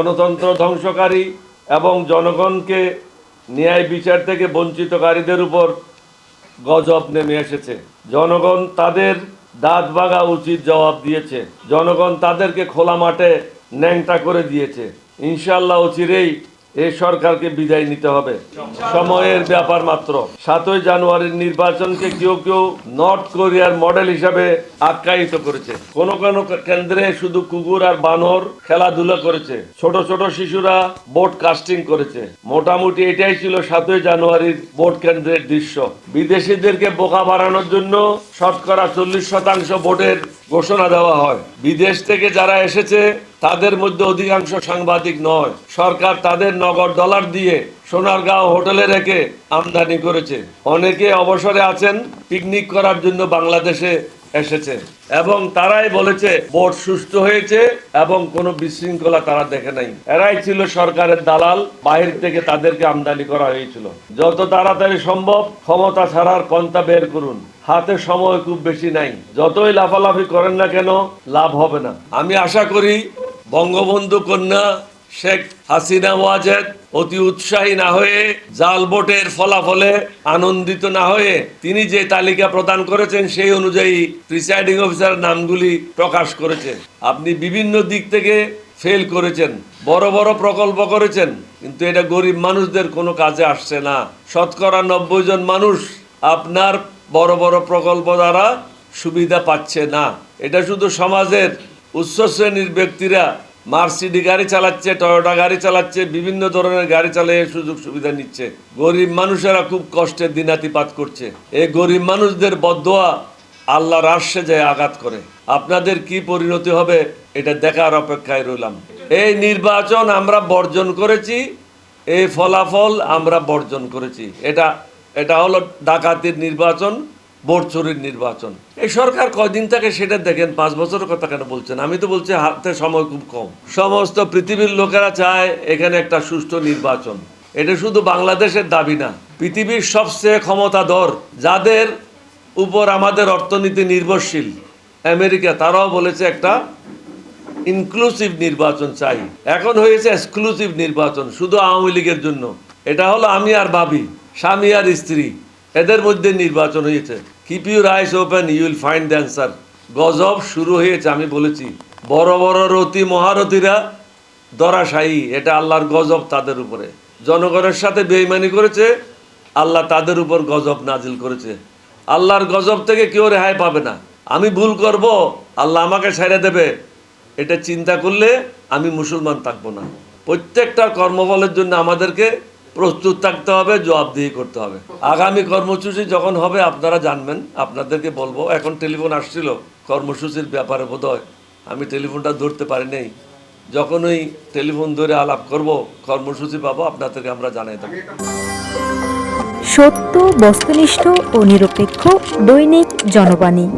গণতন্ত্র ধ্বংসকারী এবং জনগণকে ন্যায় বিচার থেকে বঞ্চিতকারীদের উপর গজব নেমে এসেছে। জনগণ তাদের দাঁত ভাঙা উচিত জবাব দিয়েছে। জনগণ তাদেরকে খোলা মাঠে ন্যাংটা করে দিয়েছে। ইনশাল্লাহ অচিরেই এই সরকারকে বিদায় নিতে হবে। সময়ের ব্যাপার মাত্র। সাতই জানুয়ারির নির্বাচনকে কেউ কেউ নর্থ কোরিয়ার মডেল হিসাবে আখ্যায়িত করেছে। কোন কোন কেন্দ্রে শুধু কুকুর আর বানর খেলাধুলা করেছে। ছোট ছোট শিশুরা ভোট কাস্টিং করেছে। মোটামুটি এটাই ছিল সাতই জানুয়ারির ভোট কেন্দ্রের দৃশ্য। বিদেশিদেরকে বোকা বাড়ানোর জন্য শতকরা চল্লিশ শতাংশ ভোটের ঘোষণা দেওয়া হয়। বিদেশ থেকে যারা এসেছে, তাদের মধ্যে অধিকাংশ সাংবাদিক নয়। সরকার তাদের নগদ ডলার দিয়ে সোনারগাঁও হোটেলে রেখে আমদানি করেছে। অনেকে অবসরে আছেন, পিকনিক করার জন্য বাংলাদেশে এসেছে। এবং তারাই বলেছে, ভোট সুস্থ হয়েছে এবং কোনো বিশৃঙ্খলা তারা দেখে নাই। এরাই ছিল সরকারের দালাল, বাহির থেকে তাদেরকে আমদানি করা হয়েছিল। যত তাড়াতাড়ি সম্ভব ক্ষমতা ছাড়ার পন্থা বের করুন। হাতে সময় খুব বেশি নাই। যতই লাফালাফি করেন না কেন, লাভ হবে না। আমি আশা করি বঙ্গবন্ধু কন্যা শেখ হাসিনা ওয়াজেদ অতি উৎসাহী না হয়ে জাল ভোটের ফলাফলে আনন্দিত না হয়ে তিনি যে তালিকা প্রদান করেছেন সেই অনুযায়ী প্রিসাইডিং অফিসার নামগুলি প্রকাশ করেছে আপনি বিভিন্ন দিক থেকে ফেল করেছেন, বড় বড় প্রকল্প করেছেন, কিন্তু এটা গরিব মানুষদের কোনো কাজে আসছে না। শতকরা নব্বই জন মানুষ আপনার বড় বড় প্রকল্প দ্বারা সুবিধা পাচ্ছে না। এটা শুধু সমাজের উচ্চ শ্রেণির ব্যক্তিরা মার্সিডি গাড়ি চালাচ্ছে টয়োটা গাড়ি চালাচ্ছে, বিভিন্ন ধরনের গাড়ি চালিয়ে সুযোগ সুবিধা নিচ্ছে। গরিব মানুষেরা খুব কষ্টের দিনাতিপাত করছে। এই গরিব মানুষদের বদোয়া আল্লাহর আশ্বে যায় আঘাত করে। আপনাদের কি পরিণতি হবে, এটা দেখার অপেক্ষায় রইলাম। এই নির্বাচন আমরা বর্জন করেছি, এই ফলাফল আমরা বর্জন করেছি। এটা এটা হলো ডাকাতির নির্বাচন। ভোট চুরির নির্বাচন। এই সরকার কয়দিন থাকে সেটা দেখেন, পাঁচ বছরের কথা কেন বলছেন? আমি তো বলছি, হাতে সময় খুব কম। সমস্ত পৃথিবীর লোকেরা চায় এখানে একটা সুষ্ঠু নির্বাচন। এটা শুধু বাংলাদেশের দাবি না, পৃথিবীর সবচেয়ে ক্ষমতাধর, যাদের উপর আমাদের অর্থনীতি নির্ভরশীল, আমেরিকা, তারাও বলেছে একটা ইনক্লুসিভ নির্বাচন চাই। এখন হয়েছে এক্সক্লুসিভ নির্বাচন, শুধু আওয়ামী লীগের জন্য। এটা হলো আমি আর ভাবি, স্বামী আর স্ত্রী। এদের মধ্যে নির্বাচন হয়েছে। Keep your eyes open you will find answer গজব শুরু হয়েছে, আমি বলেছি। বড় বড় রতি মহারথীরা দরাশায়ী এটা আল্লাহর গজব তাদের উপরে। জনগণের সাথে বেইমানি করেছে, আল্লাহ তাদের উপর গজব নাজিল করেছে। আল্লাহর গজব থেকে কেউ রেহাই পাবে না। আমি ভুল করব, আল্লাহ আমাকে ছেড়ে দেবে। এটা চিন্তা করলে আমি মুসলমান থাকব না। প্রত্যেকটা কর্মফলের জন্য আমাদেরকে প্রস্তুত থাকতে হবে, জবাবদিহি করতে হবে। আগামী কর্মসূচি যখন হবে, আপনারা জানবেন, আপনাদেরকে বলব, এখন টেলিফোন আসছিল, কর্মসূচির ব্যাপারে বোধহয়। আমি টেলিফোনটা ধরতে পারি নাই। যখন ওই টেলিফোন ধরে আলাপ করব, কর্মসূচি পাবো, আপনাদেরকে আমরা জানাই দেবো। সত্য, বস্তুনিষ্ঠ ও নিরপেক্ষ দৈনিক জনবাণী।